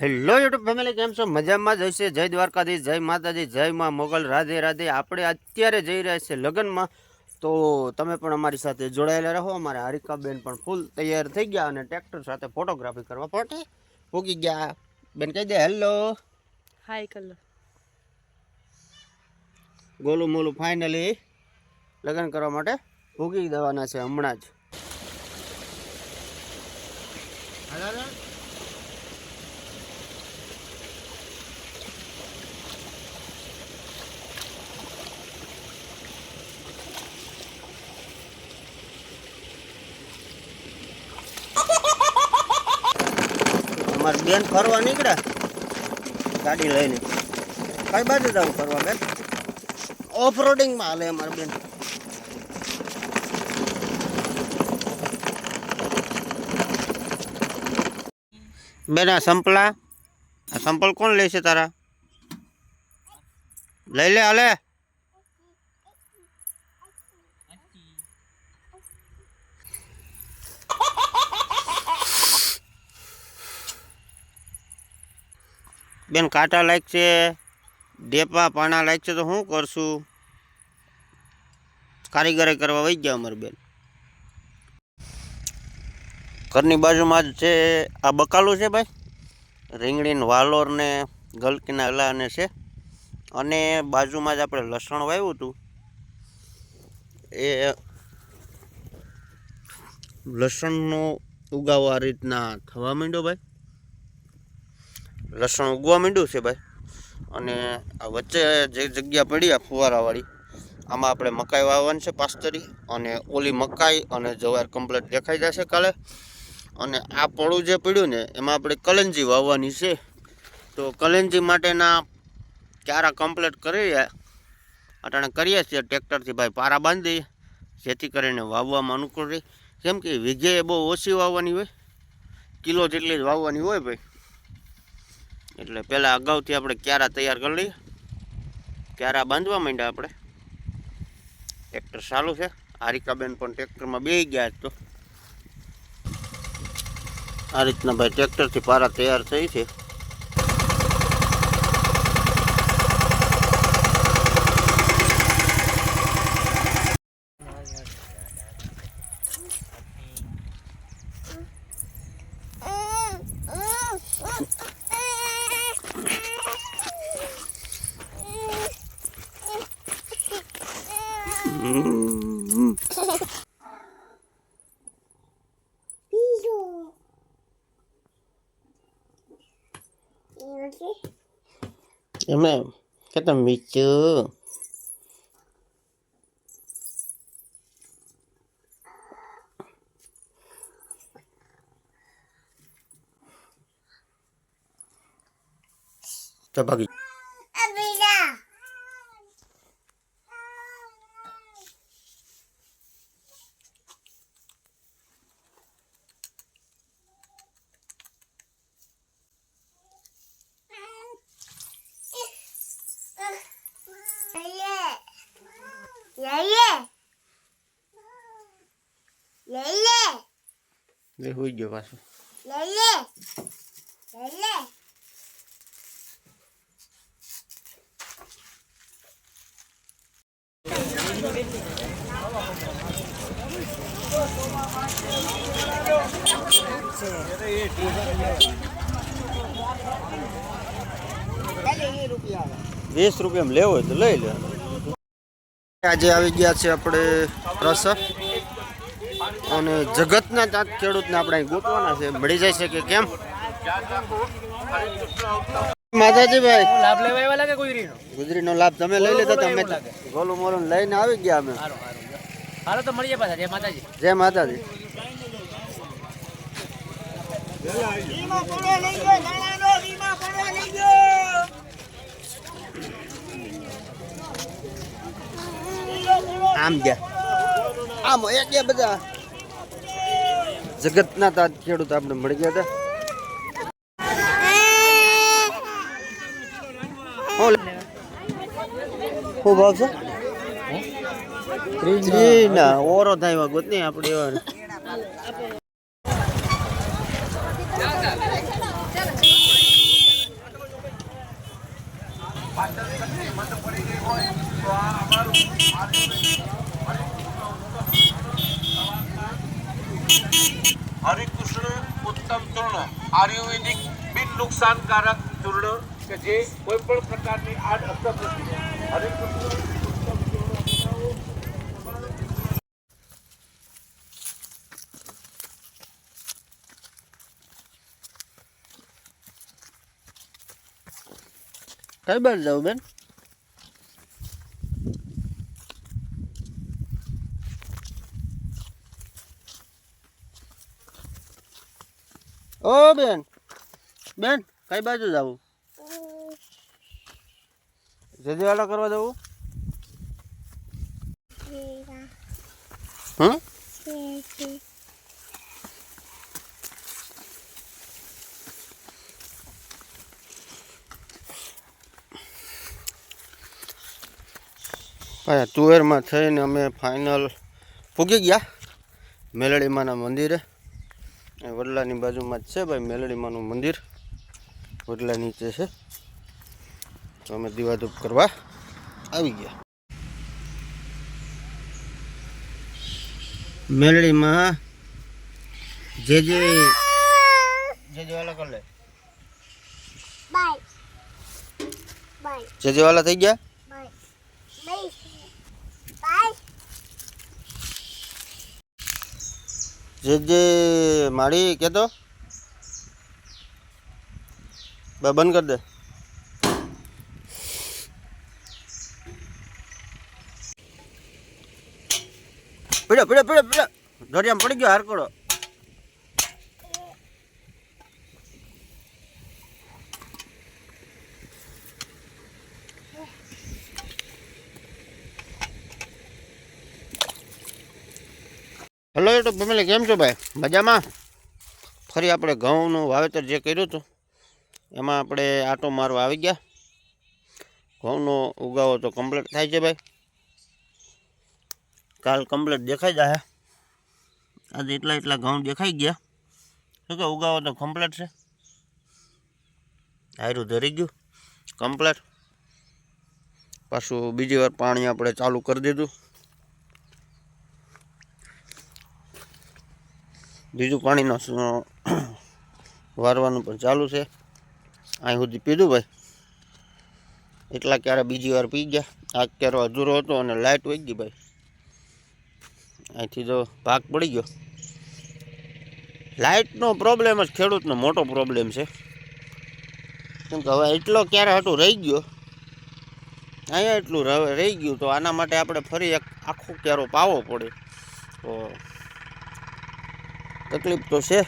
Hello YouTube family કેમ છો? મજામાં જ હશે. જય દ્વારકાધીશ જય માતાજી જય માં મોગલ રાધે રાધે. આપણે અત્યારે જઈ રહ્યા છીએ લગ્નમાં. તો તમે પણ અમારી સાથે જોડાયેલા રહો. અમારે હારિકાબેન પણ ફૂલ તૈયાર થઈ ગયા અને ટ્રેક્ટર સાથે ફોટોગ્રાફી કરવા માટે પૂકી ગયા. બેન કહી દે હેલો. હાય કલર ગોલું મોલું ફાઇનલી લગ્ન કરવા માટે ભૂગી દેવાના છે હમણાં જ અમારી બેન ફરવા નીકળ્યા? ગાડી લઈને. કઈ બાજુ જવું ફરવા, બેન? ઓફ રોડિંગમાં હાલે અમારી બેન. બેન, આ સંપલા? આ સંપલ કોણ લે છે તારા? લઈ લે, હાલે. બેન કાંટા લાયક છે ડેપા પાણા છે તો શું કરશું? કારીગરે કરવા વહી ગયા અમારી બેન. ઘરની બાજુમાં જ છે, આ બકાલું છે ભાઈ? રીંગણીને વાલોર ને ગલકીના અલાને છે. અને બાજુમાં જ આપણે લસણ વાવ્યું હતું. એ લસણનો ઉગાવો આ રીતના થવા માંડ્યો ભાઈ. લસણ ઉગવા માંડ્યું છે ભાઈ. અને આ વચ્ચે જે જગ્યા પડી આ ફુવારાવાળી, આમાં આપણે મકાઈ વાવવાની છે પાસ્તરી અને ઓલી મકાઈ અને જવાર કમ્પ્લેટ દેખાઈ જશે કાલે. અને આ પડું જે પડ્યું ને, એમાં આપણે કલંજી વાવવાની છે. તો કલંજી માટેના ક્યારા કમ્પ્લેટ કરી અટાણે કરીએ છીએ, ટ્રેક્ટરથી ભાઈ પારા બાંધી જેથી કરીને વાવવામાં અનુકૂળ રહે. કેમ કે વીઘે બહુ ઓછી વાવવાની હોય. કિલો જેટલી જ વાવવાની હોય ભાઈ. એટલે પહેલાં અગાઉથી આપણે ક્યારા તૈયાર કરી લઈએ. ક્યારા બાંધવા માંડ્યા આપણે. ટ્રેક્ટર ચાલુ છે. હારિકાબેન પણ ટ્રેક્ટરમાં બેસી ગયા તો. આ રીતના ભાઈ ટ્રેક્ટરથી પારા તૈયાર થઈ છે. હમ. એમને કે તમે મીચું તો ભાગી એ હોઈ ગયો પાછો. વીસ રૂપિયામાં લેવો હોય તો લઈ લે. આજે આવી ગયા છે આપણે રસ અને જગતના ચાંદ ખેડૂતને આપણે અહીં ગોતવાના છે. મળી જાય છે કે કેમ? માતાજી ભાઈ લાભ લેવા એવા લાગે ગુજરીનો? ગુજરીનો લાભ તમે લઈ લીધો તમે ગોલું મોલું લઈને આવી ગયા અમે. હાલો હાલો હાલો તો મળીએ પાછા. જય માતાજી. જય માતાજી. આમ ગયા. આમ એક ગયા બધા. જગતના તાજ ખેડૂત આપણે મળી ગયા હતા. શું ભાવ છે? ત્રીના. ઓરો થાય ગોત નહીં આપણે હરિકૃષ્ણ ઉત્તમ ચૂર્ણ આયુર્વેદિક બિન નુકસાનકારક ચૂર્ણ કે જે કોઈ પણ પ્રકારની આડ અસર નથી હરિકૃષ્ણ ઉત્તમ ચૂર્ણ કઈ બાજુ જાવ બેન ઓ, બેન. બેન, કઈ બાજુ જવું? જજવાળા કરવા જવું? હમ? તુવેરમાં થઈને અમે ફાઇનલ પૂગી ગયા. મેલડીમાના મંદિરે. વડલાની બાજુમાં જ છે ભાઈ મેલડીમાનું મંદિર. વડલા નીચે છે. તો અમે દીવાધૂપ કરવા આવી ગયા. મેલડીમાં જે જે જે જે વાલા કર લે Bye. Bye. જે જે થઈ ગયા? જે જે માળી કહેતો બંધ કરી દે. પીડો પીડો પીડો પીડો. દરિયામાં પડી ગયો હારકોડો હેલો યુટ્યુબ ફેમિલી, કેમ છો ભાઈ? મજામાં? ફરી આપણે ઘઉંનું વાવેતર જે કર્યું હતું, એમાં આપણે આટો મારવા આવી ગયા. ઘઉંનો ઉગાવો તો કમ્પ્લીટ થાય છે ભાઈ. કાલ કમ્પ્લીટ દેખાઈ જાય આજે એટલા એટલા ઘઉં દેખાઈ ગયા. શું કે ઉગાવો તો કમ્પ્લીટ છે? આયરું ધરી ગયું. કમ્પ્લીટ પાછું બીજી વાર પાણી આપણે ચાલુ કરી દીધું. બીજું પાણીનો વારવાનું પણ ચાલુ છે. અહીં સુધી પીધું ભાઈ. એટલા ક્યારે બીજી વાર પી ગયા. આ ક્યારો અધૂરો હતો અને લાઇટ વહી ગઈ ભાઈ. અહીંથી તો ભાગ પડી ગયો. લાઇટનો પ્રોબ્લેમ જ ખેડૂતનો મોટો પ્રોબ્લેમ છે. કેમ કે હવે એટલો ક્યારે હતું રહી ગયો. અહીંયા એટલું રહી ગયું તો આના માટે આપણે ફરી એક આખો ક્યારો પાવો પડે. તો તકલીફ તો છે.